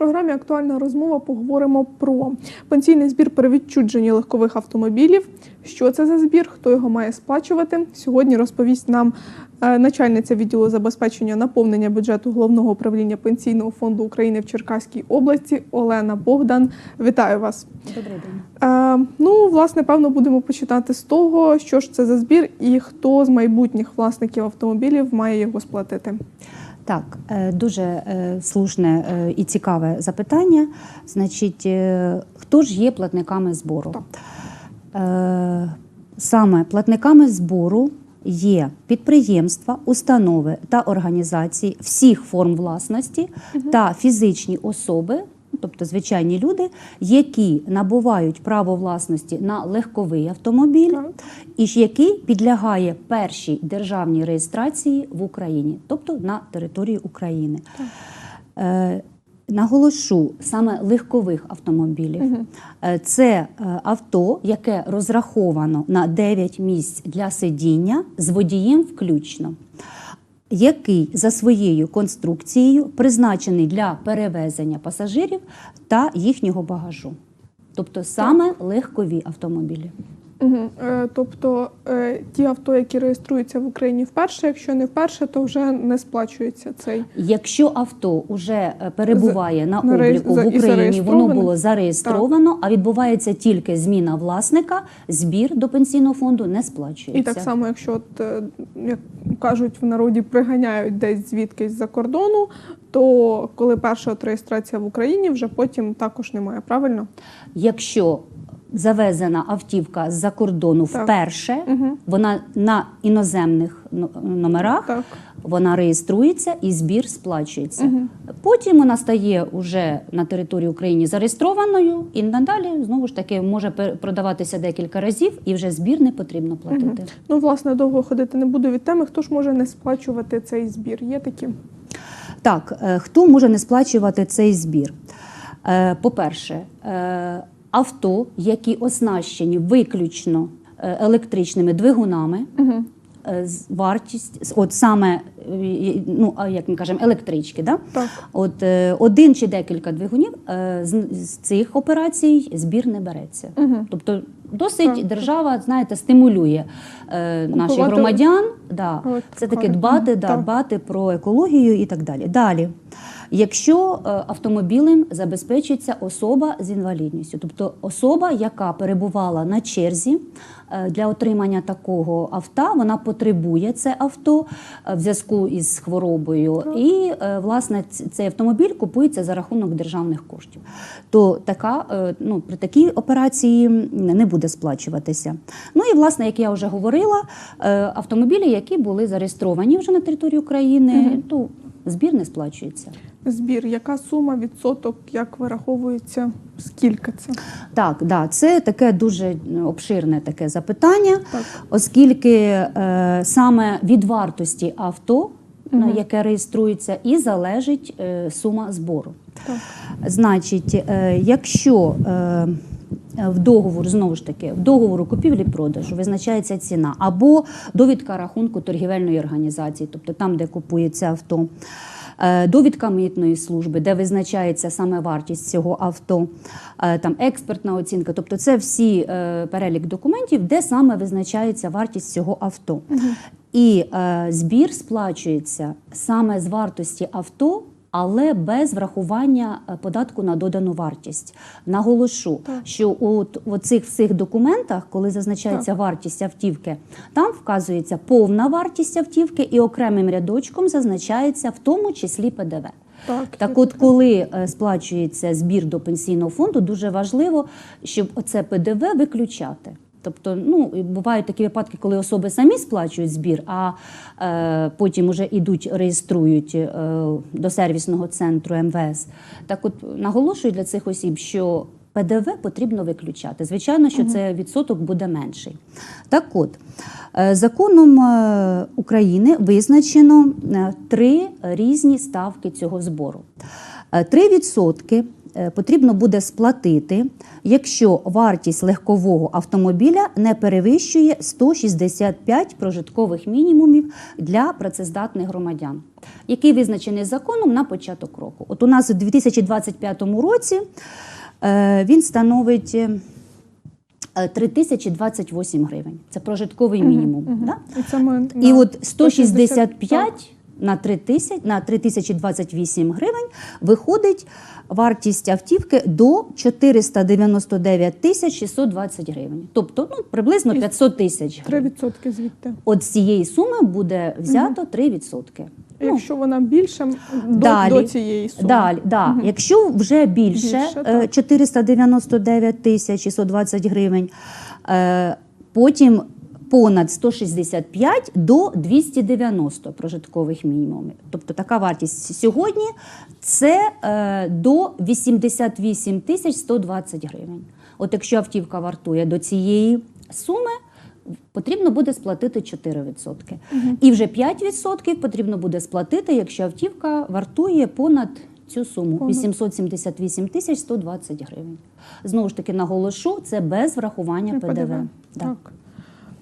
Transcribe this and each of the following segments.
програмі Актуальна розмова поговоримо про пенсійний збір при відчудженні легкових автомобілів. Що це за збір, хто його має сплачувати? Сьогодні розповість нам е, начальниця відділу забезпечення наповнення бюджету головного управління пенсійного фонду України в Черкаській області Олена Богдан. Вітаю вас. Добрий день. Е, ну, власне, певно, будемо починати з того, що ж це за збір і хто з майбутніх власників автомобілів має його сплатити. Так, е, дуже е, слушне е, і цікаве запитання. Значить, хто ж є платниками збору? Саме платниками збору є підприємства, установи та організації всіх форм власності та фізичні особи. Тобто звичайні люди, які набувають право власності на легковий автомобіль, Так. і ж який підлягає першій державній реєстрації в Україні, тобто на території України. Е, наголошу саме легкових автомобілів. Е, Це е, авто, яке розраховано на 9 місць для сидіння з водієм включно. Який за своєю конструкцією призначений для перевезення пасажирів та їхнього багажу, тобто саме легкові автомобілі. Угу. Е, тобто е, ті авто, які реєструються в Україні вперше, якщо не вперше, то вже не сплачується цей. Якщо авто вже перебуває на на обліку за- в Україні, воно було зареєстровано, а відбувається тільки зміна власника, збір до пенсійного фонду не сплачується. І так само, якщо от, е, як кажуть в народі, приганяють десь звідкись за кордону, то коли перша от реєстрація в Україні, вже потім також немає. Правильно? Якщо завезена автівка з-за кордону Так. вперше, Мгм. вона на іноземних номерах. Так. Вона реєструється і збір сплачується. Потім вона стає уже на території України зареєстрованою, і надалі знову ж таки може продаватися декілька разів, і вже збір не потрібно платити. Ну, власне, довго ходити не буду від теми. Хто ж може не сплачувати цей збір? Є такі? Так, е, хто може не сплачувати цей збір? Е, По-перше, е, авто, які оснащені виключно е, електричними двигунами. з- Вартість, от саме, е, ну, як ми кажемо, електрички, да? Так. От один чи декілька двигунів з, цих операцій збір не береться. Тобто досить Так. держава, знаєте, стимулює е, наших Купувати громадян. Да, це таки дбати, да, дбати про екологію і так далі. Далі. Якщо е, автомобілем забезпечується особа з інвалідністю, тобто особа, яка перебувала на черзі е, для отримання такого авто, вона потребує це авто е, в зв'язку із хворобою, і власне цей автомобіль купується за рахунок державних коштів. То така, ну, при такій операції не буде сплачуватися. Ну і власне, як я вже говорила, автомобілі, які були зареєстровані вже на території України, то збір не сплачується. Збір, яка сума, відсоток, як вираховується, скільки це? Так, да, це таке дуже обширне таке запитання, Так. оскільки е, саме від вартості авто, на яке реєструється, і залежить е, сума збору. Так. Значить, е, якщо е, в договору, знову ж таки, в договору купівлі-продажу визначається ціна або довідка рахунку торгівельної організації, тобто там, де купується авто. е, Довідка митної служби, де визначається саме вартість цього авто, е, там експертна оцінка, тобто це всі е, перелік документів, де саме визначається вартість цього авто. І е, збір сплачується саме з вартості авто, але без врахування е, податку на додану вартість. Наголошу, Так. що у цих всіх документах, коли зазначається вартість автівки, там вказується повна вартість автівки і окремим рядочком зазначається в тому числі ПДВ. Так, Так, от, коли е, сплачується збір до пенсійного фонду, дуже важливо, щоб оце ПДВ виключати. Тобто, ну бувають такі випадки, коли особи самі сплачують збір, а е, потім уже йдуть, реєструють е, до сервісного центру МВС. Так, от наголошую для цих осіб, що ПДВ потрібно виключати. Звичайно, що це відсоток буде менший. Так от, е, законом е, України визначено е, три різні ставки цього збору. Е, 3% е, потрібно буде сплатити, якщо вартість легкового автомобіля не перевищує 165 прожиткових мінімумів для працездатних громадян, який визначений законом на початок року. От у нас у 2025 році е, він становить. е, 3028 гривень. Це прожитковий мінімум. Да? І це ми І от 165 на 3000, на 3028 гривень виходить вартість автівки до 499 тисяч 620 гривень. Тобто ну, приблизно 500 тисяч гривень. 3% звідти. От з цієї суми буде взято 3%. Ну, Якщо вона більше м, до, до цієї суми. Далі, да. Якщо вже більше, Більше, е, 499 тисяч 620 гривень, е, потім понад 165 до 290 прожиткових мінімумів. Тобто така вартість сьогодні це е, до 88 тисяч 120 гривень. От якщо автівка вартує до цієї суми, потрібно буде сплатити 4%. І вже 5% потрібно буде сплатити, якщо автівка вартує понад цю суму Понад. 878 тисяч 120 гривень. Знову ж таки наголошу, це без врахування І ПДВ. Да. Так.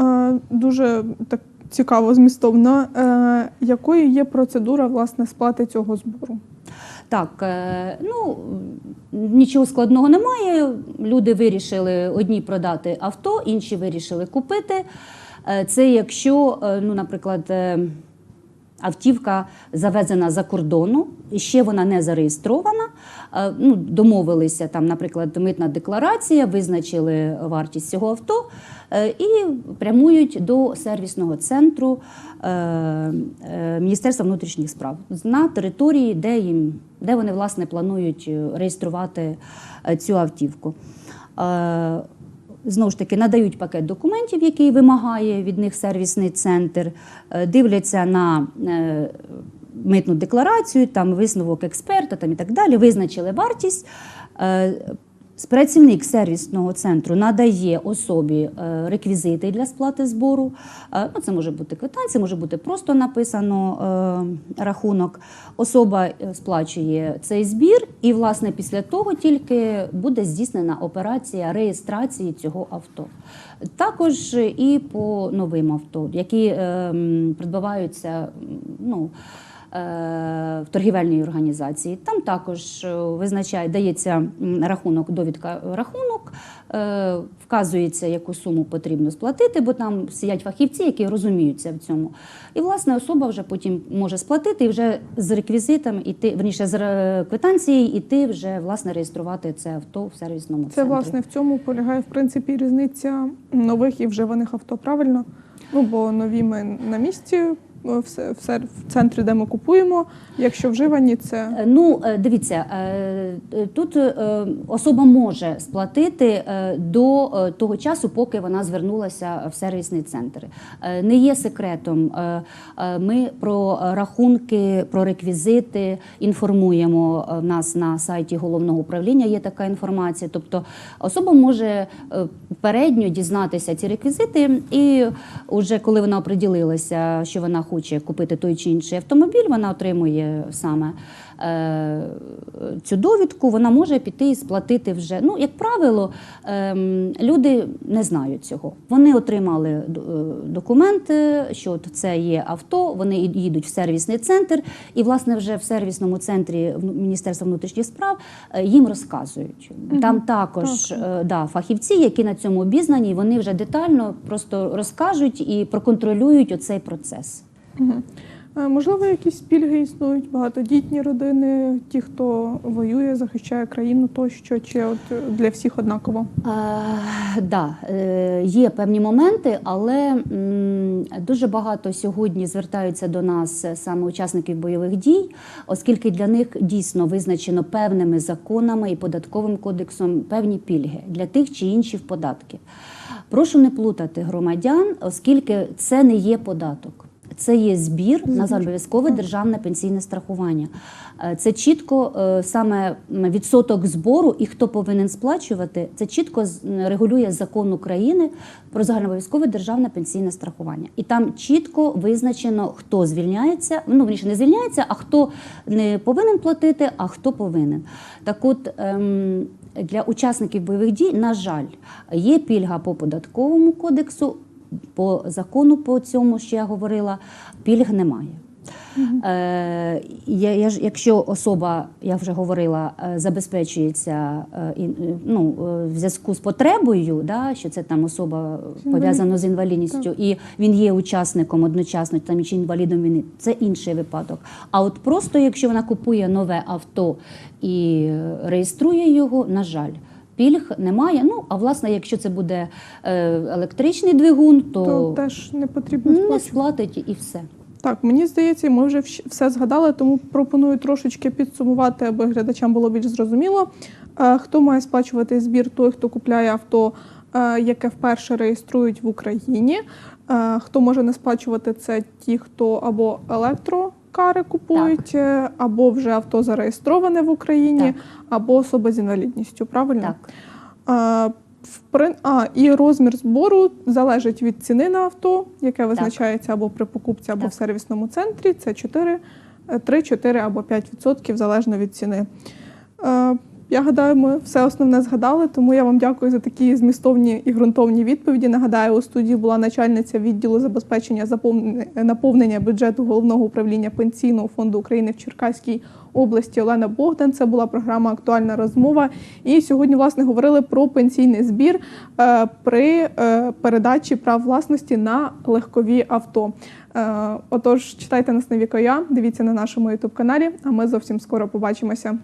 Е, дуже так цікаво, змістовно. Е, якою є процедура власне сплати цього збору? Так, е, ну нічого складного немає. Люди вирішили одні продати авто, інші вирішили купити. Це якщо, ну, наприклад, автівка завезена за кордону, ще вона не зареєстрована. Е, Ну, домовилися там, наприклад, митна декларація, визначили вартість цього авто е, і прямують до сервісного центру е, Міністерства внутрішніх справ на території, де їм де вони власне планують реєструвати цю автівку. Знову ж таки, надають пакет документів, який вимагає від них сервісний центр, дивляться на митну декларацію, там висновок експерта там і так далі, визначили вартість. Е, Працівник сервісного центру надає особі е, реквізити для сплати збору. Е, Ну, це може бути квитанція, може бути просто написано рахунок. Особа сплачує цей збір, і, власне, після того тільки буде здійснена операція реєстрації цього авто. Також і по новим авто, які е, придбаваються. Ну, в торгівельній організації. Там також е, визначає, дається рахунок, довідка рахунок, е, вказується, яку суму потрібно сплатити, бо там сидять фахівці, які розуміються в цьому. І власне особа вже потім може сплатити і вже з реквізитом іти, верніше з квитанцією іти вже власне реєструвати це авто в сервісному Це центрі. власне в цьому полягає в принципі різниця нових і вживаних авто, правильно? Ну бо нові ми на місці е, в, в центрі, де ми купуємо. Якщо вживані, це Е, Ну, е, дивіться, е, тут особа може сплатити до того часу, поки вона звернулася в сервісний центр. Не є секретом. Ми про рахунки, про реквізити інформуємо в нас на сайті головного управління. Є така інформація. Тобто особа може передньо дізнатися ці реквізити, і вже коли вона оприділилася, що вона хоче купити той чи інший автомобіль, вона отримує саме е, цю довідку, вона може піти і сплатити вже. Ну, як правило, ем, люди не знають цього. Вони отримали е, документи, що от це є авто, вони їдуть в сервісний центр, і, власне, вже в сервісному центрі Міністерства внутрішніх справ е, їм розказують. Там також е, да, фахівці, які на цьому обізнані, вони вже детально просто розкажуть і проконтролюють оцей процес. Е, можливо, якісь пільги існують, багатодітні родини, ті, хто воює, захищає країну тощо, чи от е, для всіх однаково. Е, да, є певні моменти, але дуже багато сьогодні звертаються до нас саме учасників бойових дій, оскільки для них дійсно визначено певними законами і податковим кодексом певні пільги для тих чи інших податків. Прошу не плутати громадян, оскільки це не є податок. Це є збір на так. державне пенсійне страхування. Е, Це чітко е, саме відсоток збору і хто повинен сплачувати. Це чітко регулює закон України про загальнообов'язкове державне пенсійне страхування. І там чітко визначено, хто звільняється. Ну верніше, не звільняється, а хто не повинен платити, а хто повинен. Так от. ем, Для учасників бойових дій, на жаль, є пільга по податковому кодексу, по закону по цьому, що я говорила, пільг немає. Е, я, я ж, якщо особа, я вже говорила, е, забезпечується е, е, ну, е, в зв'язку з потребою, да, що це там особа пов'язана з інвалідністю, і він є учасником одночасно, там чи інвалідом війни, це інший випадок. А от просто якщо вона купує нове авто і реєструє його, на жаль. Пільг немає. Ну а власне, якщо це буде е, електричний двигун, то, То теж не потрібно не сплатить і все. Так, мені здається, ми вже все згадали, тому пропоную трошечки підсумувати, аби глядачам було більш зрозуміло. Е, Хто має сплачувати збір? Той, хто купляє авто, е, яке вперше реєструють в Україні. Хто може не сплачувати, це ті, хто або електрокари купують, так. або вже авто зареєстроване в Україні, Так. або особа з інвалідністю. Правильно? Так. А, в при- а, і розмір збору залежить від ціни на авто, яке визначається або при покупці, або Так. в сервісному центрі. Це 4, 3, 4 або 5% залежно від ціни. Я гадаю, ми все основне згадали, тому я вам дякую за такі змістовні і ґрунтовні відповіді. Нагадаю, у студії була начальниця відділу забезпечення наповнення бюджету головного управління пенсійного фонду України в Черкаській області Олена Богдан. Це була програма Актуальна розмова. І сьогодні, власне, говорили про пенсійний збір е, при е, передачі прав власності на легкові авто. Е, Отож, читайте нас на вікоя, дивіться на нашому ютуб каналі. А ми зовсім скоро побачимося.